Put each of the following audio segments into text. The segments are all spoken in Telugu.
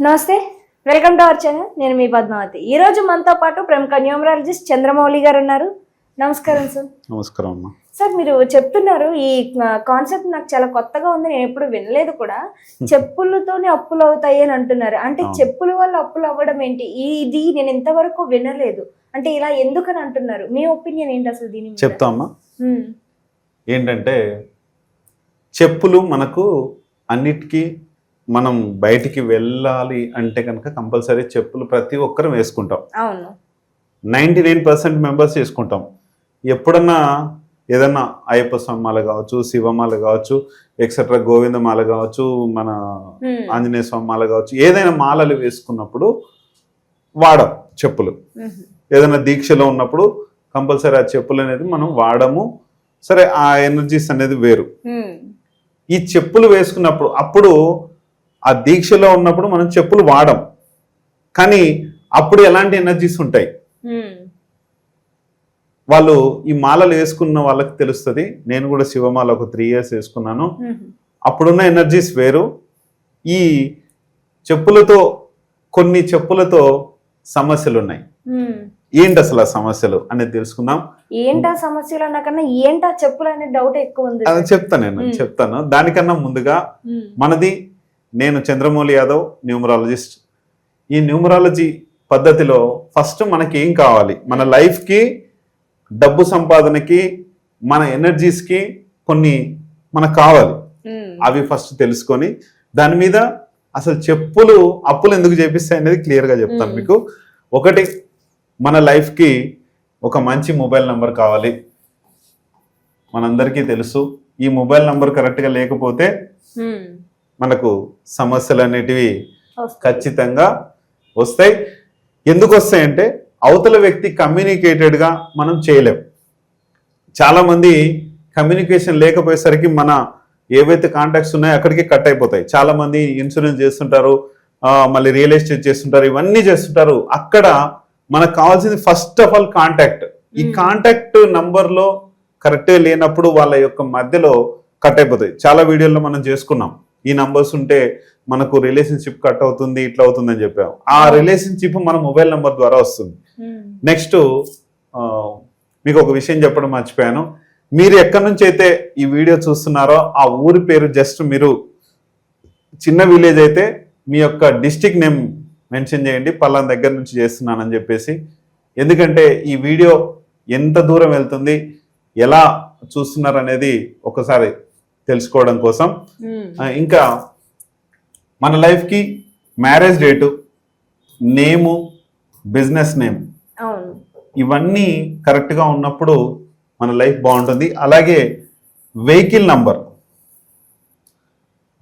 నమస్తే వెల్కమ్ టు అవర్ ఛానల్ నేను మీ పద్మావతి. ఈ రోజు మనతో పాటు ప్రముఖ న్యూమరాలజిస్ట్ చంద్రమౌళి గారు ఉన్నారు. నమస్కారం సార్ నమస్కారం అమ్మా. సార్ మీరు చెప్తున్నారు ఈ కాన్సెప్ట్ నాకు చాలా కొత్తగా ఉంది నేను ఎప్పుడు వినలేదు కూడా. చెప్పులతోనే అప్పులు అవుతాయి అని అంటున్నారు. అంటే. చెప్పుల వల్ల అప్పులు అవ్వడం ఏంటి? ఇది నేను ఇంతవరకు వినలేదు. అంటే ఇలా ఎందుకని అంటున్నారు? మీ ఒపీనియన్ ఏంటి అసలు దీని మీద? చెప్తా అమ్మా. ఉమ్, ఏంటంటే చెప్పులు మనకు అన్నిటికీ మనం బయటికి వెళ్ళాలి అంటే కనుక కంపల్సరీ చెప్పులు ప్రతి ఒక్కరం వేసుకుంటాం. అవును. నైంటీ నైన్ పర్సెంట్ మెంబర్స్ వేసుకుంటాం. ఎప్పుడన్నా ఏదన్నా అయ్యప్ప స్వామి మాల కావచ్చు శివమాల కావచ్చు ఎక్సెట్రా గోవింద మాల కావచ్చు మన ఆంజనేయ స్వామి మాల కావచ్చు ఏదైనా మాలలు వేసుకున్నప్పుడు వాడం చెప్పులు. ఏదైనా దీక్షలో ఉన్నప్పుడు కంపల్సరీ ఆ చెప్పులు అనేది మనం వాడము. సరే ఆ ఎనర్జీస్ అనేది వేరు. ఈ చెప్పులు వేసుకున్నప్పుడు అప్పుడు ఆ దీక్షలో ఉన్నప్పుడు మనం చెప్పులు వాడం. కానీ అప్పుడు ఎలాంటి ఎనర్జీస్ ఉంటాయి? వాళ్ళు ఈ మాలలు వేసుకున్న వాళ్ళకి తెలుస్తుంది. నేను కూడా శివమాల ఒక త్రీ ఇయర్స్ వేసుకున్నాను. అప్పుడున్న ఎనర్జీస్ వేరు. ఈ చెప్పులతో కొన్ని చెప్పులతో సమస్యలు ఉన్నాయి. ఏంటి అసలు ఆ సమస్యలు అనేది తెలుసుకుందాం. ఏంటా సమస్యలు అన్నకన్నా ఏంటా చెప్పులు అనే డౌట్ ఎక్కువ ఉంది. చెప్తాను నేను. చెప్తాను. దానికన్నా ముందుగా మనది నేను చంద్రమౌళి యాదవ్ న్యూమరాలజిస్ట్. ఈ న్యూమరాలజీ పద్ధతిలో ఫస్ట్ మనకి ఏం కావాలి? మన లైఫ్కి డబ్బు సంపాదనకి మన ఎనర్జీస్కి కొన్ని మనకు కావాలి. అవి ఫస్ట్ తెలుసుకొని దాని మీద అసలు చెప్పులు అప్పులు ఎందుకు చేపిస్తాయి అనేది క్లియర్గా చెప్తాను. మీకు. ఒకటి మన లైఫ్కి ఒక మంచి మొబైల్ నంబర్ కావాలి. మనందరికీ తెలుసు. ఈ మొబైల్ నంబర్ కరెక్ట్గా లేకపోతే మనకు సమస్యలు అనేటివి. ఖచ్చితంగా వస్తాయి. ఎందుకు వస్తాయంటే అవతల వ్యక్తి కమ్యూనికేటెడ్గా మనం చేయలేం. చాలామంది కమ్యూనికేషన్ లేకపోయేసరికి మన ఏవైతే కాంటాక్ట్స్ ఉన్నాయో అక్కడికి కట్ అయిపోతాయి. చాలామంది ఇన్సూరెన్స్ చేస్తుంటారు మళ్ళీ రియల్ ఎస్టేట్ చేస్తుంటారు ఇవన్నీ చేస్తుంటారు. అక్కడ మనకు కావాల్సింది ఫస్ట్ ఆఫ్ ఆల్ కాంటాక్ట్. ఈ. కాంటాక్ట్ నంబర్లో కరెక్ట్గా లేనప్పుడు వాళ్ళ యొక్క మధ్యలో కట్ అయిపోతాయి. చాలా వీడియోల్లో మనం చేసుకున్నాం. ఈ నంబర్స్ ఉంటే మనకు రిలేషన్షిప్ కట్ అవుతుంది ఇట్లా అవుతుంది అని చెప్పాం. ఆ. రిలేషన్షిప్ మన మొబైల్ నంబర్ ద్వారా వస్తుంది. నెక్స్ట్ మీకు ఒక విషయం చెప్పడం మర్చిపోయాను. మీరు ఎక్కడి నుంచి అయితే ఈ వీడియో చూస్తున్నారో ఆ ఊరి పేరు జస్ట్ మీరు చిన్న విలేజ్ అయితే మీ యొక్క డిస్టిక్ నేమ్ మెన్షన్ చేయండి పలానా దగ్గర నుంచి చేస్తున్నానని చెప్పేసి. ఎందుకంటే ఈ వీడియో ఎంత దూరం వెళ్తుంది ఎలా చూస్తున్నారు అనేది ఒకసారి తెలుసుకోవడం కోసం. ఆ, ఇంకా మన లైఫ్కి marriage date name business name ఇవన్నీ కరెక్ట్గా ఉన్నప్పుడు మన లైఫ్ బాగుంటుంది. అలాగే వెహికల్ నంబర్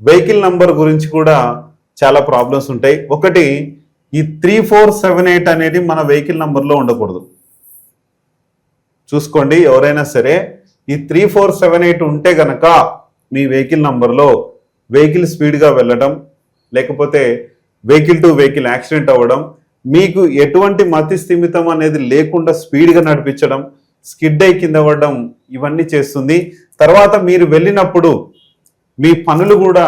వెహికల్ నంబర్ గురించి కూడా చాలా ప్రాబ్లమ్స్ ఉంటాయి. ఒకటి ఈ త్రీ ఫోర్ సెవెన్ ఎయిట్ అనేది మన వెహికల్ నంబర్లో ఉండకూడదు. చూసుకోండి ఎవరైనా సరే ఈ త్రీ ఫోర్ సెవెన్ ఎయిట్ ఉంటే గనక మీ వెహికల్ నంబర్లో వెహికల్ స్పీడ్గా వెళ్ళడం లేకపోతే వెహికల్ టు వెహికల్ యాక్సిడెంట్ అవ్వడం మీకు ఎటువంటి మతి స్థిమితం అనేది లేకుండా స్పీడ్గా నడిపించడం స్కిడ్ అయి కింద పడడం ఇవన్నీ చేస్తుంది. తర్వాత మీరు వెళ్ళినప్పుడు మీ పనులు కూడా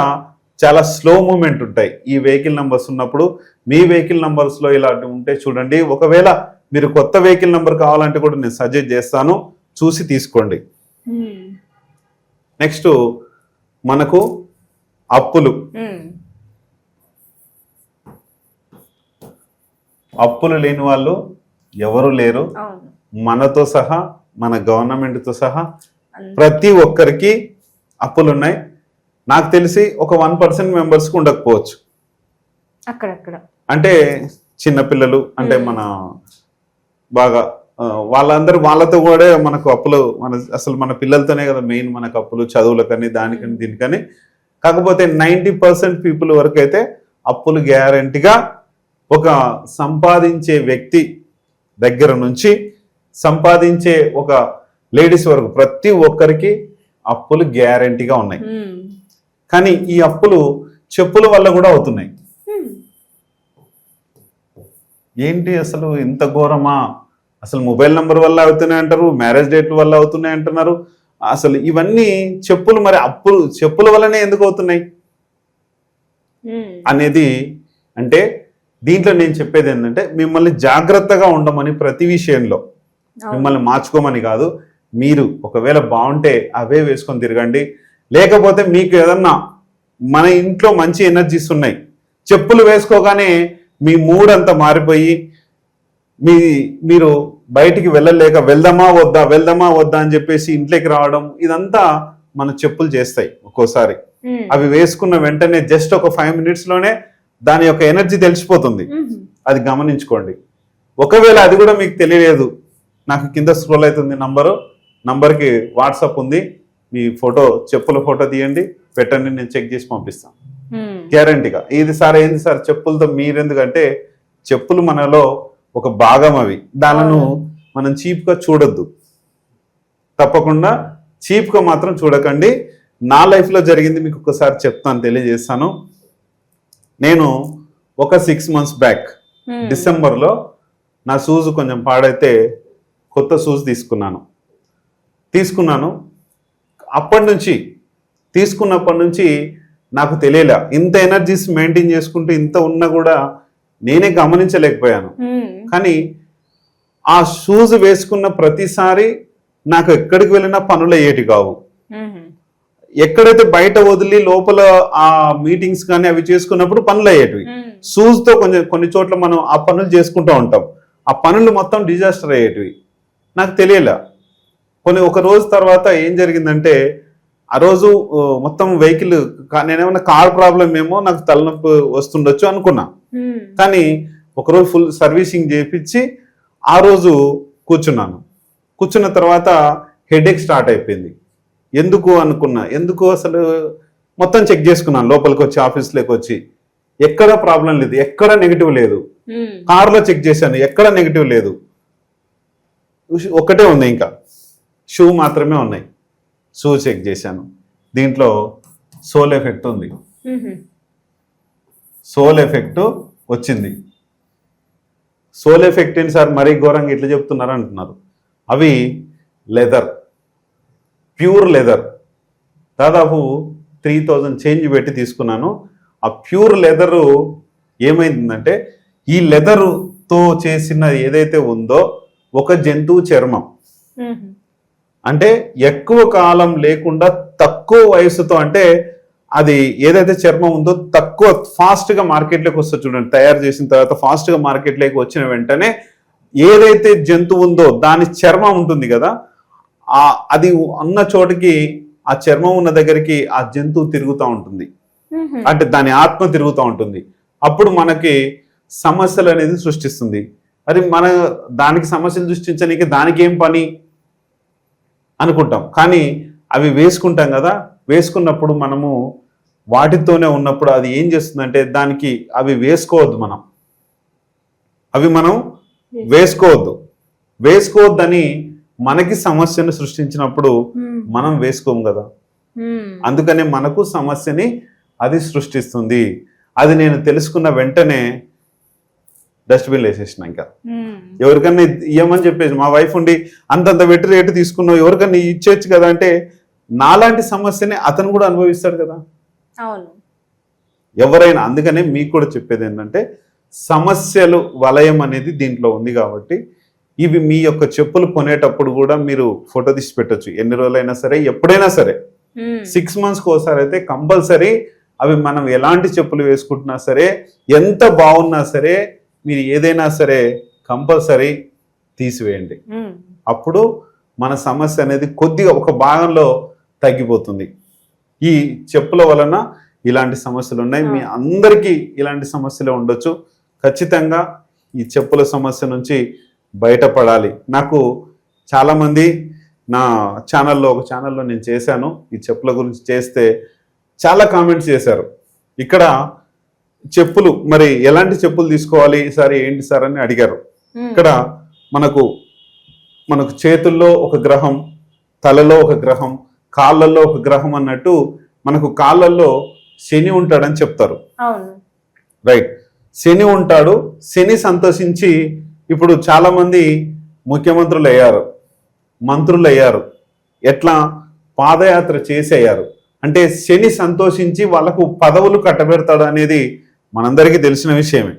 చాలా స్లో మూమెంట్ ఉంటాయి. ఈ వెహికల్ నంబర్స్ ఉన్నప్పుడు మీ వెహికల్ నంబర్స్లో ఇలాంటివి ఉంటే చూడండి. ఒకవేళ మీరు కొత్త వెహికల్ నంబర్ కావాలంటే కూడా నేను సజెస్ట్ చేస్తాను. చూసి తీసుకోండి. ఉమ్, నెక్స్ట్ మనకు అప్పులు. అప్పులు లేని వాళ్ళు ఎవరు లేరు. మనతో సహా మన గవర్నమెంట్తో సహా. ప్రతి ఒక్కరికి అప్పులు ఉన్నాయి నాకు తెలిసి ఒక వన్ పర్సెంట్ మెంబర్స్కి ఉండకపోవచ్చు. అక్కడక్కడ. అంటే చిన్నపిల్లలు అంటే. మన బాగా వాళ్ళందరూ వాళ్ళతో కూడా మనకు అప్పులు మన అసలు మన పిల్లలతోనే కదా మెయిన్ మనకు అప్పులు చదువులకని దానికని. దీనికని. కాకపోతే నైంటీ పర్సెంట్ పీపుల్ వరకు అయితే అప్పులు గ్యారంటీగా ఒక సంపాదించే వ్యక్తి దగ్గర నుంచి సంపాదించే ఒక లేడీస్ వరకు ప్రతి ఒక్కరికి అప్పులు గ్యారంటీగా ఉన్నాయి. ఉమ్, కానీ ఈ అప్పులు చెప్పుల వల్ల కూడా అవుతున్నాయి. ఉమ్, ఏంటి అసలు ఇంత ఘోరమా? అసలు మొబైల్ నంబర్ వల్ల అవుతున్నాయి అంటారు మ్యారేజ్ డేట్ వల్ల అవుతున్నాయి అంటున్నారు. అసలు ఇవన్నీ చెప్పులు మరి అప్పులు చెప్పుల వల్లనే ఎందుకు అవుతున్నాయి? అనేది అంటే దీంట్లో నేను చెప్పేది ఏంటంటే మిమ్మల్ని జాగ్రత్తగా ఉండమని ప్రతి విషయంలో. మిమ్మల్ని మార్చుకోమని కాదు మీరు ఒకవేళ బాగుంటే అవే వేసుకొని తిరగండి. లేకపోతే మీకు ఏదన్నా మన ఇంట్లో మంచి ఎనర్జీస్ ఉన్నాయి. చెప్పులు వేసుకోగానే మీ మూడ్ అంతా మారిపోయి మీ మీరు బయటికి వెళ్ళలేక వెళ్దామా వద్దా వెళ్దామా వద్దా అని చెప్పేసి ఇంట్లోకి రావడం ఇదంతా మన చెప్పులు చేస్తాయి ఒక్కోసారి. అవి వేసుకున్న వెంటనే జస్ట్ ఒక ఫైవ్ మినిట్స్లోనే దాని యొక్క ఎనర్జీ తెలిసిపోతుంది. అది గమనించుకోండి ఒకవేళ అది కూడా మీకు తెలియలేదు నాకు కింద స్క్రోల్ అవుతుంది నంబరు నంబర్కి వాట్సాప్ ఉంది మీ ఫోటో చెప్పుల ఫోటో తీయండి పెట్టండి నేను చెక్ చేసి పంపిస్తాను. గ్యారంటీగా ఇది సార్ ఏంది సార్ చెప్పులతో మీరెందుకంటే చెప్పులు మనలో ఒక భాగం అవి. దానిను మనం చీప్గా చూడొద్దు. తప్పకుండా చీప్గా మాత్రం చూడకండి. నా లైఫ్లో జరిగింది మీకు ఒకసారి చెప్తాను తెలియజేస్తాను. నేను ఒక సిక్స్ మంత్స్ బ్యాక్. డిసెంబర్లో నా షూస్ కొంచెం పాడైతే కొత్త షూస్ తీసుకున్నాను. తీసుకున్నాను. అప్పటి నుంచి తీసుకున్నప్పటి నుంచి నాకు తెలియలే. ఇంత ఎనర్జీస్ మెయింటైన్ చేసుకుంటూ ఇంత ఉన్నా కూడా నేనే గమనించలేకపోయాను. కానీ ఆ షూస్ వేసుకున్న ప్రతిసారి నాకు ఎక్కడికి వెళ్ళినా పనులు అయ్యేటి కావు. ఎక్కడైతే బయట వదిలి లోపల ఆ మీటింగ్స్ కానీ అవి చేసుకున్నప్పుడు పనులు అయ్యేటివి. షూస్తో కొంచెం కొన్ని చోట్ల మనం ఆ పనులు చేసుకుంటూ ఉంటాం ఆ పనులు మొత్తం డిజాస్టర్ అయ్యేటివి నాకు తెలియలే కొన్ని ఒక రోజు తర్వాత ఏం జరిగిందంటే ఆ రోజు మొత్తం వెహికల్ నేనేమన్నా కార్ ప్రాబ్లం ఏమో నాకు తలనొప్పి వస్తుండొచ్చు అనుకున్నా. కానీ ఒకరోజు ఫుల్ సర్వీసింగ్ చేయించి ఆ రోజు కూర్చున్నాను. కూర్చున్న తర్వాత హెడేక్ స్టార్ట్ అయిపోయింది. ఎందుకు అనుకున్నా? ఎందుకు అసలు మొత్తం చెక్ చేసుకున్నాను లోపలికి వచ్చి ఆఫీస్లోకి వచ్చి ఎక్కడ ప్రాబ్లం లేదు ఎక్కడ నెగిటివ్ లేదు. కార్లో చెక్ చేశాను ఎక్కడ నెగిటివ్ లేదు. ఒక్కటే ఉంది ఇంకా. షూ మాత్రమే ఉన్నాయి. షూ చెక్ చేశాను. దీంట్లో సోల్ ఎఫెక్ట్ ఉంది. సోల్ ఎఫెక్ట్ వచ్చింది. సోల్ ఎఫెక్ట్ ఏంటి సార్? మరీ ఘోరంగా ఇట్లా చెప్తున్నారు అంటున్నారు. అవి లెదర్. Pure leather. దాదాపు త్రీ థౌజండ్ చేంజ్ పెట్టి తీసుకున్నాను. ఆ ప్యూర్ లెదరు ఏమైందంటే ఈ లెదరుతో చేసిన ఏదైతే ఉందో ఒక జంతువు చర్మం. అంటే ఎక్కువ కాలం లేకుండా తక్కువ వయసుతో అంటే అది ఏదైతే చర్మం ఉందో తక్కువ ఫాస్ట్గా మార్కెట్లోకి వస్తుంది చూడండి. తయారు చేసిన తర్వాత ఫాస్ట్గా మార్కెట్లోకి వచ్చిన వెంటనే ఏదైతే జంతువు ఉందో దాని చర్మం ఉంటుంది కదా ఆ అది ఉన్న చోటికి ఆ చర్మం ఉన్న దగ్గరికి ఆ జంతువు తిరుగుతూ ఉంటుంది. అంటే దాని ఆత్మ తిరుగుతూ ఉంటుంది. అప్పుడు మనకి సమస్యలు అనేది సృష్టిస్తుంది. అది మన దానికి సమస్యలు సృష్టించడానికి దానికి ఏం పని? అనుకుంటాం. కానీ అవి వేసుకుంటాం కదా వేసుకున్నప్పుడు మనము వాటితోనే ఉన్నప్పుడు అది ఏం చేస్తుందంటే దానికి అవి వేసుకోవద్దు మనం. అవి మనం వేసుకోవద్దు. వేసుకోవద్దని మనకి సమస్యను సృష్టించినప్పుడు. మనం వేసుకోము కదా. అందుకనే మనకు సమస్యని అది సృష్టిస్తుంది. అది నేను తెలుసుకున్న వెంటనే డస్ట్బిన్ వేసేసిన ఇంకా. ఉమ్. ఎవరికన్నా ఇవ్వమని చెప్పేసి మా వైఫ్ ఉండి అంతంత పెట్టి రేటు తీసుకున్నావు ఎవరికన్నా ఇచ్చేయచ్చు కదా అంటే నాలాంటి సమస్యని అతను కూడా అనుభవిస్తాడు కదా. అవును. ఎవరైనా అందుకనే మీకు కూడా చెప్పేది ఏంటంటే సమస్యలు వలయం అనేది దీంట్లో ఉంది కాబట్టి ఇవి మీ యొక్క చెప్పులు కొనేటప్పుడు కూడా మీరు ఫోటో తీసి పెట్టొచ్చు. ఎన్ని రోజులైనా సరే ఎప్పుడైనా సరే. సిక్స్ మంత్స్కి ఒకసారి అయితే కంపల్సరీ అవి మనం ఎలాంటి చెప్పులు వేసుకుంటున్నా సరే ఎంత బాగున్నా సరే మీరు ఏదైనా సరే కంపల్సరీ తీసివేయండి. అప్పుడు మన సమస్య అనేది కొద్దిగా ఒక భాగంలో తగ్గిపోతుంది. ఈ చెప్పుల వలన ఇలాంటి సమస్యలు ఉన్నాయి. మీ అందరికీ ఇలాంటి సమస్యలు ఉండొచ్చు. ఖచ్చితంగా ఈ చెప్పుల సమస్య నుంచి బయటపడాలి. నాకు చాలామంది నా ఛానల్లో ఒక ఛానల్లో నేను చేశాను. ఈ చెప్పుల గురించి చేస్తే చాలా కామెంట్స్ చేశారు. ఇక్కడ చెప్పులు మరి ఎలాంటి చెప్పులు తీసుకోవాలి? సార్ ఏంటి సార్ అని అడిగారు. ఇక్కడ మనకు మనకు చేతుల్లో ఒక గ్రహం తలలో ఒక గ్రహం కాళ్ళల్లో ఒక గ్రహం అన్నట్టు మనకు కాళ్ళల్లో శని ఉంటాడని చెప్తారు. రైట్. శని ఉంటాడు శని సంతోషించి ఇప్పుడు చాలా మంది ముఖ్యమంత్రులు అయ్యారు మంత్రులు అయ్యారు ఎట్లా పాదయాత్ర చేసి అయ్యారు అంటే శని సంతోషించి వాళ్ళకు పదవులు కట్టబెడతాడు అనేది మనందరికీ తెలిసిన విషయమే.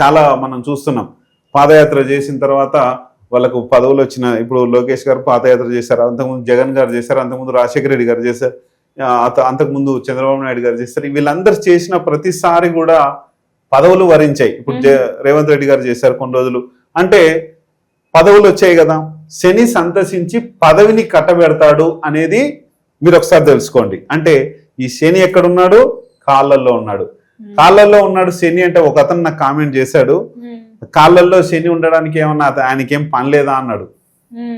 చాలా మనం చూస్తున్నాం. పాదయాత్ర చేసిన తర్వాత వాళ్ళకు పదవులు వచ్చిన ఇప్పుడు లోకేష్ గారు పాదయాత్ర చేశారు అంతకుముందు జగన్ గారు చేశారు అంతకుముందు రాజశేఖర రెడ్డి గారు చేశారు అంతకుముందు చంద్రబాబు నాయుడు గారు చేశారు వీళ్ళందరూ చేసిన ప్రతిసారి కూడా పదవులు వరించాయి. ఇప్పుడు రేవంత్ రెడ్డి గారు చేశారు కొన్ని రోజులు. అంటే పదవులు వచ్చాయి కదా శని సంతసించి పదవిని కట్టబెడతాడు అనేది మీరు ఒకసారి తెలుసుకోండి. అంటే ఈ శని ఎక్కడున్నాడు? కాళ్ళల్లో ఉన్నాడు. కాళ్ళల్లో ఉన్నాడు శని అంటే ఒక అతను నాకు కామెంట్ చేశాడు. కాళ్ళల్లో శని ఉండడానికి ఏమన్నా ఆయనకేం పని లేదా అన్నాడు.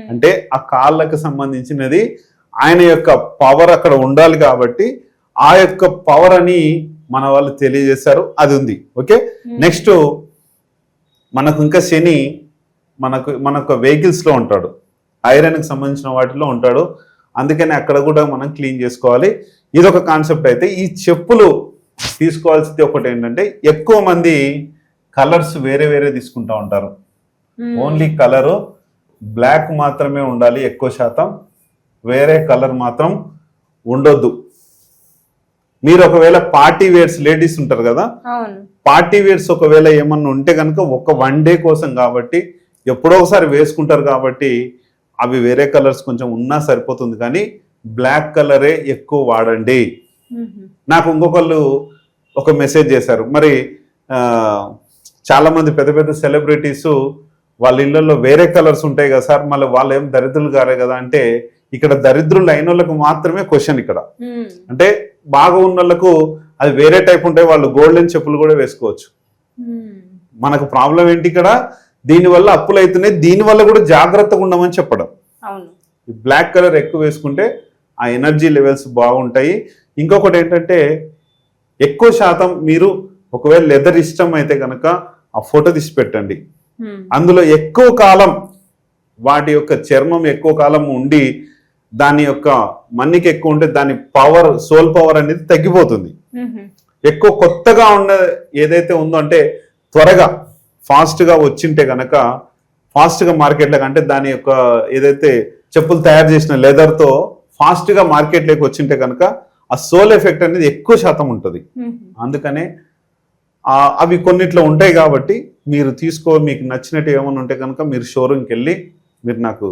అంటే ఆ కాళ్ళకు సంబంధించినది ఆయన యొక్క పవర్ అక్కడ ఉండాలి కాబట్టి ఆ యొక్క పవర్ అని మన వాళ్ళు తెలియజేశారు. అది ఉంది. ఓకే? నెక్స్ట్ మనకు ఇంకా శని మనకు మనకు వెహికల్స్లో ఉంటాడు. ఐరన్కి సంబంధించిన వాటిలో ఉంటాడు. అందుకని అక్కడ కూడా మనం క్లీన్ చేసుకోవాలి. ఇది ఒక కాన్సెప్ట్ అయితే ఈ చెప్పులు తీసుకోవాల్సింది ఒకటి ఏంటంటే ఎక్కువ మంది కలర్స్ వేరే వేరే తీసుకుంటా ఉంటారు. ఓన్లీ కలరు బ్లాక్ మాత్రమే ఉండాలి ఎక్కువ శాతం. వేరే కలర్ మాత్రం ఉండొద్దు. మీరు ఒకవేళ పార్టీ వేర్స్ లేడీస్ ఉంటారు కదా పార్టీ వేర్స్ ఒకవేళ ఏమన్నా ఉంటే కనుక ఒక వన్ డే కోసం కాబట్టి ఎప్పుడో ఒకసారి వేసుకుంటారు కాబట్టి అవి వేరే కలర్స్ కొంచెం ఉన్నా సరిపోతుంది కానీ బ్లాక్ కలరే ఎక్కువ వాడండి. నాకు ఇంకొకళ్ళు ఒక మెసేజ్ చేశారు. మరి ఆ, చాలా మంది పెద్ద పెద్ద సెలబ్రిటీస్ వాళ్ళ ఇళ్ళల్లో వేరే కలర్స్ ఉంటాయి కదా సార్ మళ్ళీ వాళ్ళు ఏం దరిద్రులు గారే కదా అంటే ఇక్కడ దరిద్రులు అయిన వాళ్ళకు మాత్రమే క్వశ్చన్ ఇక్కడ. అంటే బాగా ఉన్న వాళ్ళకు అది వేరే టైప్ ఉంటాయి వాళ్ళు గోల్డెన్ చెప్పులు కూడా వేసుకోవచ్చు. మనకు ప్రాబ్లం ఏంటి ఇక్కడ? దీనివల్ల అప్పులు అవుతున్నాయి దీనివల్ల కూడా జాగ్రత్తగా ఉండమని చెప్పడం. బ్లాక్ కలర్ ఎక్కువ వేసుకుంటే ఆ ఎనర్జీ లెవెల్స్ బాగుంటాయి. ఇంకొకటి ఏంటంటే ఎక్కువ శాతం మీరు ఒకవేళ లెదర్ ఇష్టం అయితే కనుక ఆ ఫోటో తీసి పెట్టండి. అందులో ఎక్కువ కాలం వాటి యొక్క చర్మం ఎక్కువ కాలం ఉండి దాని యొక్క మన్నిక ఎక్కువ ఉంటే దాని పవర్ సోల్ పవర్ అనేది తగ్గిపోతుంది. ఎక్కువ కొత్తగా ఉన్న ఏదైతే ఉందో అంటే త్వరగా ఫాస్ట్గా వచ్చింటే కనుక ఫాస్ట్గా మార్కెట్లోకి అంటే దాని యొక్క ఏదైతే చెప్పులు తయారు చేసిన లెదర్తో ఫాస్ట్గా మార్కెట్లోకి వచ్చింటే కనుక ఆ సోల్ ఎఫెక్ట్ అనేది ఎక్కువ శాతం ఉంటుంది. అందుకనే అవి కొన్నిట్లో ఉంటాయి కాబట్టి మీరు తీసుకో మీకు నచ్చినట్టు ఏమైనా ఉంటే కనుక మీరు షోరూమ్కి వెళ్ళి మీరు నాకు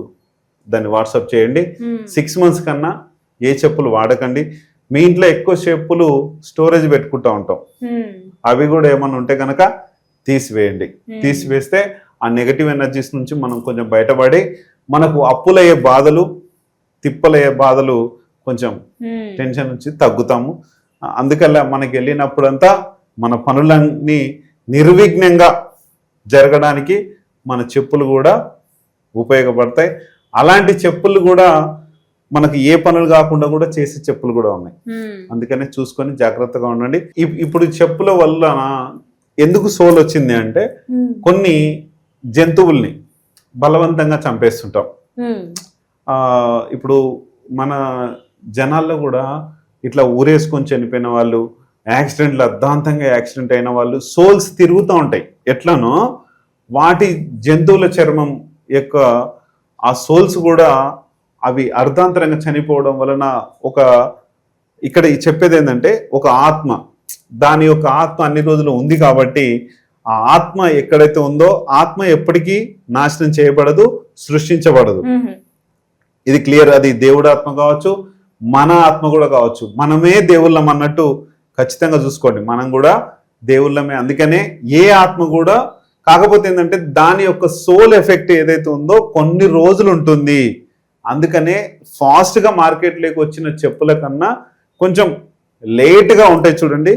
దాన్ని వాట్సాప్ చేయండి. సిక్స్ మంత్స్ కన్నా ఏ చెప్పులు వాడకండి. మీ ఇంట్లో ఎక్కువ చెప్పులు స్టోరేజ్ పెట్టుకుంటా ఉంటాం. అవి కూడా ఏమన్నా ఉంటే కనుక తీసివేయండి. తీసివేస్తే ఆ నెగటివ్ ఎనర్జీస్ నుంచి మనం కొంచెం బయటపడి మనకు అప్పులయ్యే బాధలు తిప్పలయ్యే బాధలు కొంచెం టెన్షన్ నుంచి తగ్గుతాము. అందుకల్లా మనకి వెళ్ళినప్పుడంతా మన పనులన్నీ నిర్విఘ్నంగా జరగడానికి మన చెప్పులు కూడా ఉపయోగపడతాయి. అలాంటి చెప్పులు కూడా మనకు ఏ పనులు కాకుండా కూడా చేసే చెప్పులు కూడా ఉన్నాయి. అందుకనే చూసుకొని జాగ్రత్తగా ఉండండి. ఇప్- ఇప్పుడు చెప్పుల వల్ల ఎందుకు సోల్ వచ్చింది అంటే కొన్ని జంతువుల్ని బలవంతంగా చంపేస్తుంటాం. ఇప్పుడు మన జనాల్లో కూడా ఇట్లా ఊరేసుకొని చనిపోయిన వాళ్ళు యాక్సిడెంట్లు అర్ధాంతంగా యాక్సిడెంట్ అయిన వాళ్ళు సోల్స్ తిరుగుతూ ఉంటాయి. ఎట్లనో? వాటి జంతువుల చర్మం యొక్క ఆ సోల్స్ కూడా అవి అర్ధాంతరంగా చనిపోవడం వలన ఒక ఇక్కడ చెప్పేది ఏంటంటే ఒక ఆత్మ. దాని యొక్క ఆత్మ అన్ని రోజులు ఉంది కాబట్టి ఆ ఆత్మ ఎక్కడైతే ఉందో ఆత్మ ఎప్పటికీ నాశనం చేయబడదు సృష్టించబడదు. ఇది క్లియర్ అది దేవుడు ఆత్మ కావచ్చు మన ఆత్మ కూడా కావచ్చు. మనమే దేవుళ్ళం అన్నట్టు ఖచ్చితంగా చూసుకోండి. మనం కూడా దేవుళ్ళమే. అందుకనే ఏ ఆత్మ కూడా కాకపోతే ఏంటంటే దాని యొక్క సోల్ ఎఫెక్ట్ ఏదైతే ఉందో కొన్ని రోజులు ఉంటుంది. అందుకనే ఫాస్ట్గా మార్కెట్లోకి వచ్చిన చెప్పుల కన్నా కొంచెం లేట్గా ఉంటాయి చూడండి.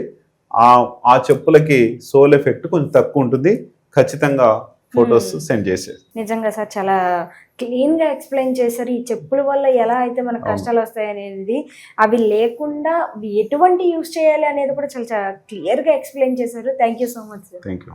ఆ ఆ చెప్పులకి సోల్ ఎఫెక్ట్ కొంచెం తక్కువ ఉంటుంది. ఖచ్చితంగా ఫొటోస్ సెండ్ చేసేది నిజంగా సార్ చాలా క్లీన్గా ఎక్స్ప్లెయిన్ చేశారు. ఈ చెప్పుల వల్ల ఎలా అయితే మనకు. కష్టాలు వస్తాయి అనేది అవి లేకుండా ఎటువంటి యూస్ చేయాలి అనేది కూడా చాలా క్లియర్గా ఎక్స్ప్లెయిన్ చేశారు. Thank you so much sir. Thank you